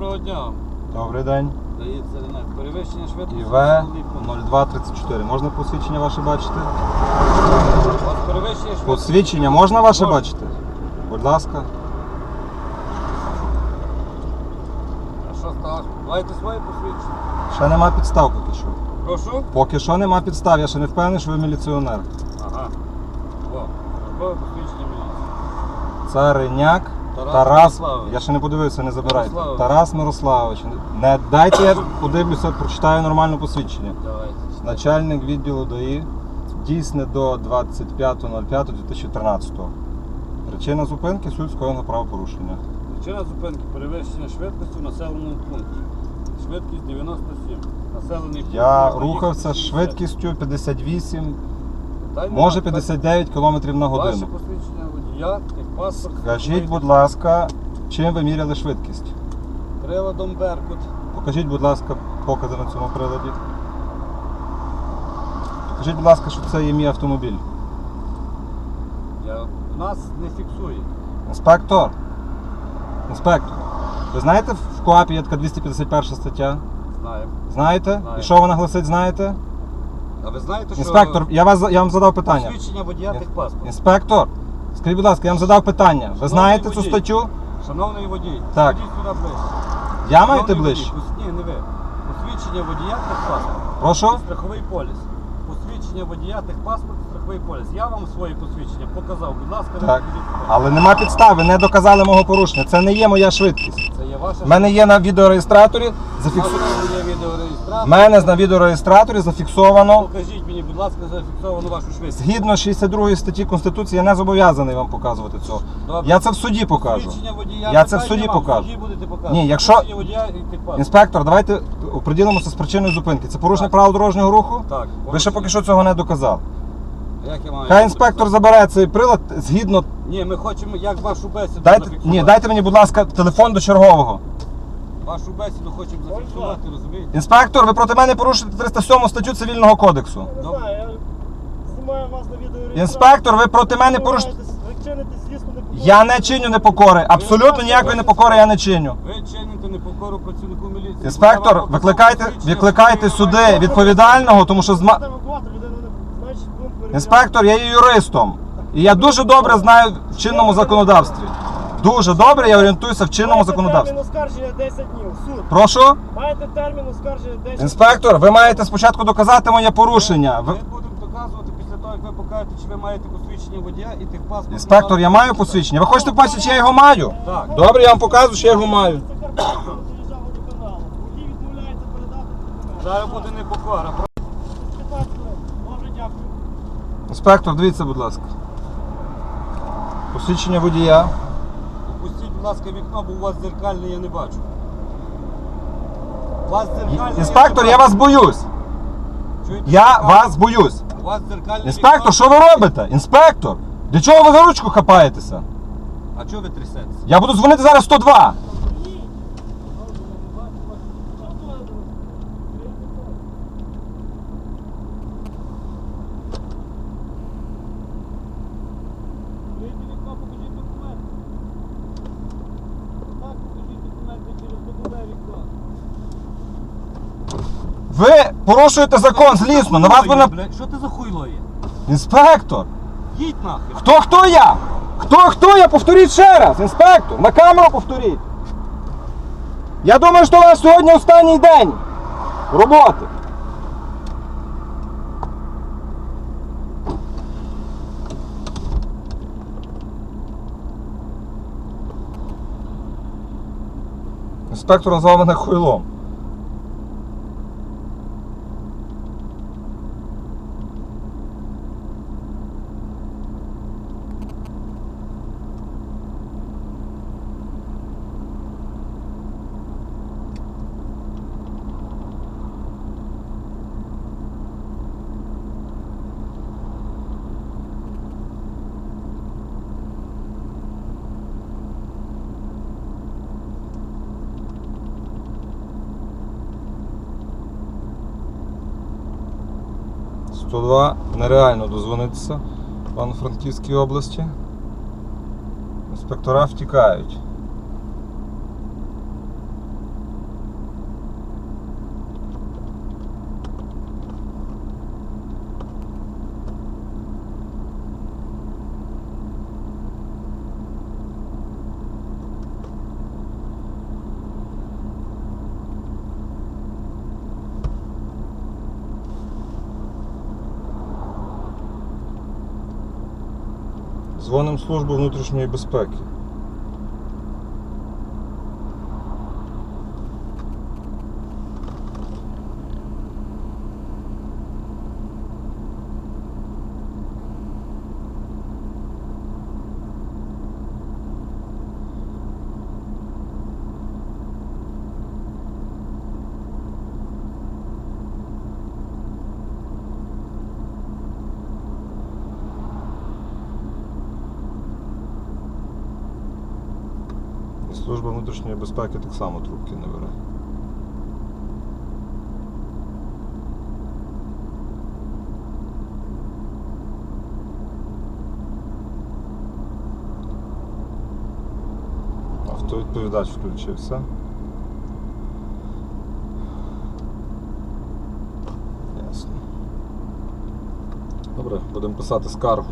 Доброго дня. Добрий день. Дається Ренат. Перевищення швидкості. ІВ населений 0234. Можна посвідчення ваше бачити? У вас перевищення швидкості. Посвідчення можна ваше Можна. бачити? Будь ласка. А що сталося? Маєте своє посвідчення? Ще нема підстав поки що. Прошу? Поки що нема підстав, я ще не впевнений, що ви міліціонер. Ага. О, службове посвідчення міліції. Цариняк Тарас Тарас. Мирославович. Я ще не подивився, не забирайте. Мирославович. Тарас Мирославович. Не дайте я подивлюся, прочитаю нормально посвідчення. Давайте. Начальник відділу ДАІ дійсне до 25.05.2013. Причина зупинки суть скоєного правопорушення. Причина зупинки перевищення швидкості в населеному пункті. Швидкість 97. Населений пункт. Я можна рухався їхати з 60. швидкістю 58, Та й може нема. 59 км на Ваше водія, техпаспорт. Скажіть, будь ласка, чим ви міряли швидкість? Приладом Беркут. Покажіть, будь ласка, покази на цьому приладі. Покажіть, будь ласка, що це є мій автомобіль. Я... Нас не фіксує. Інспектор. Інспектор. Ви знаєте, в КОАПі є така 251 стаття? Знаємо. Знаєте? Знаю. І що вона гласить, знаєте? А ви знаєте, що Інспектор, я, вас, я вам задав питання. посвідчення водія техпаспорт. Інспектор, скажіть, будь ласка, я вам задав питання. Ви Шановний знаєте цю водій. статтю? Шановний водій, Так. ходіть сюди ближче. Я маю йти Шановний ближче? водій, пос- Ні, не ви. Посвідчення водія техпаспорт. Прошу? Страховий поліс. Посвідчення водія техпаспорт, страховий поліс. Я вам своє посвідчення показав. Будь ласка, не Так. покажіть. Але нема підстави, не доказали мого порушення. Це не є моя швидкість. У мене є на відеореєстраторі зафіксовано. У мене на відеореєстраторі зафіксовано. Покажіть мені, будь ласка, зафіксовану вашу швидкість. Згідно 62 статті Конституції, я не зобов'язаний вам показувати цього. Добре. Я це в суді покажу. Водія Я це в суді нема, покажу. В суді будете показувати. Ні, якщо- Посвідчення водія і техпаспорт. Інспектор, давайте оприділимося з причиною зупинки. Це порушення правил дорожнього руху? Так. Ви ще поки що цього не доказали. Як я маю? Хай інспектор забере цей прилад згідно. Ні, ми хочемо як вашу бесіду Дайте, зафіксувати. ні, дайте мені, будь ласка, телефон до чергового. Вашу бесіду хочемо зафіксувати, розумієте? Інспектор, ви проти мене порушуєте 307 статтю цивільного кодексу. Не знаю, я знімаю вас на відео. Інспектор, ви проти мене порушуєте. Ви чините, звісно, непокору. Я не чиню непокори. Абсолютно ніякої непокори я не чиню. Ви чините непокору працівнику міліції. Інспектор, викликайте, викликайте сюди відповідального, тому що зма... інспектор, я є юристом. І я дуже добре знаю в чинному законодавстві. Дуже добре я орієнтуюся в чинному Маєте законодавстві. термін оскарження 10 днів. Суд. Прошу, Маєте термін оскарження 10 днів. інспектор, ви маєте спочатку доказати моє порушення. Ми Ви... будемо доказувати після того, як ви покажете, чи ви маєте посвідчення водія і техпаспорт. Інспектор, я маю посвідчення. Ви хочете побачити, чи я його маю? Так. Добре, я вам показую, що я його маю. Зараз буде непокора. Інспектор, дивіться, будь ласка. Посвідчення водія. Опустіть, будь ласка, вікно, бо у вас дзеркальне я не бачу. У вас дзеркальне Інспектор, я вас боюсь. Чуєте, Я вас боюсь. У вас дзеркальне Інспектор, вікно. що ви робите? Інспектор! Для чого ви за ручку хапаєтеся? А чого ви трясетеся? Я буду дзвонити зараз 102. Відкрийте вікно, покажіть документи. Так, покажіть документи через бокове вікно. Ви порушуєте закон злісно. На вас. Блядь, Що ти за хуйло є? Інспектор! Їдь нахер. Хто хто я? Хто хто я? Повторіть ще раз, інспектор! На камеру повторіть! Я думаю, що у вас сьогодні останній день роботи. Інспектор назвав мене хуйлом. – 102 нереально дозвонитися в Івано-Франківській області. Інспектора втікають. Дзвонимо в службу внутрішньої безпеки. І служба внутрішньої безпеки так само трубки не бере. Автовідповідач включився. Ясно. Добре, будемо писати скаргу.